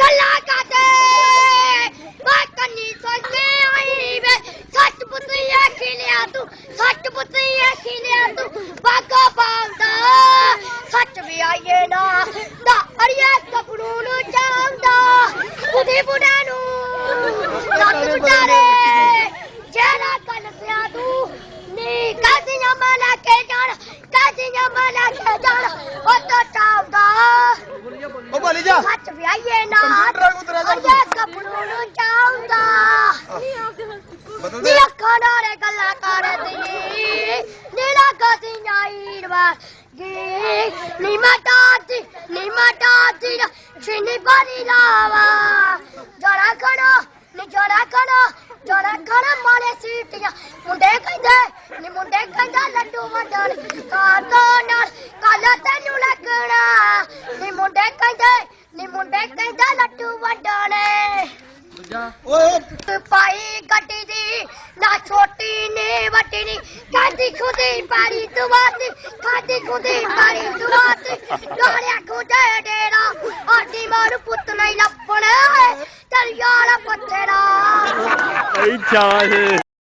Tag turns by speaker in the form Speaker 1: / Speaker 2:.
Speaker 1: ਗੱਲਾਂ ਕਰਦੇ ਮੈਂ ਕੰਨੀ ਸੋਚੇ ਸੱਚ ਪੁੱਤੀਆ ਖਿਲਿਆ ਤੂੰ। ਸੱਚ ਪੁੱਤੀਆ ਤੂੰ। ਬਾਗਾ ਜੜਾ ਮਾਰੇ ਸੀਟੀਆਂ। ਮੁੰਡੇ ਕਹਿੰਦੇ ਨੀ ਮੁੰਡੇ ਕਹਿੰਦਾ ਲੱਡੂ ਵੰਡਣ। ਕਾਤੋਂ ਨਾਲ ਕਾਲਾ ਤੈਨੂੰ ਲੱਗਣਾ। ਨੀ ਮੁੰਡੇ ਕਹਿੰਦੇ ਮੁੰਡੇ ਕਹਿੰਦਾ ਲੱਡੂ ਵੰਡਣੇ।
Speaker 2: ਓਏ
Speaker 1: ਪਾਈ ਗੱਡੀ ਦੀ ਨਾ ਛੋਟੀ ਨੇ ਵੱਡੀ। ਨੀ ਕਾਦੀ ਖੁਦੀ ਪਾਰੀ ਦੁਆਤੀ ਕਾਦੀ ਖੁਦੀ ਪਾਰੀ ਦੁਆਤੀ। ਗਾੜਿਆ ਖੁਦੇ ਡੇਰਾ ਆਡੀ ਮਾਰ ਪੁੱਤ ਨਹੀਂ ਲੱਪਣਾ ਤੇਰੀ ਯਾਰ ਪੱਥਰਾ
Speaker 3: Ay, chaval.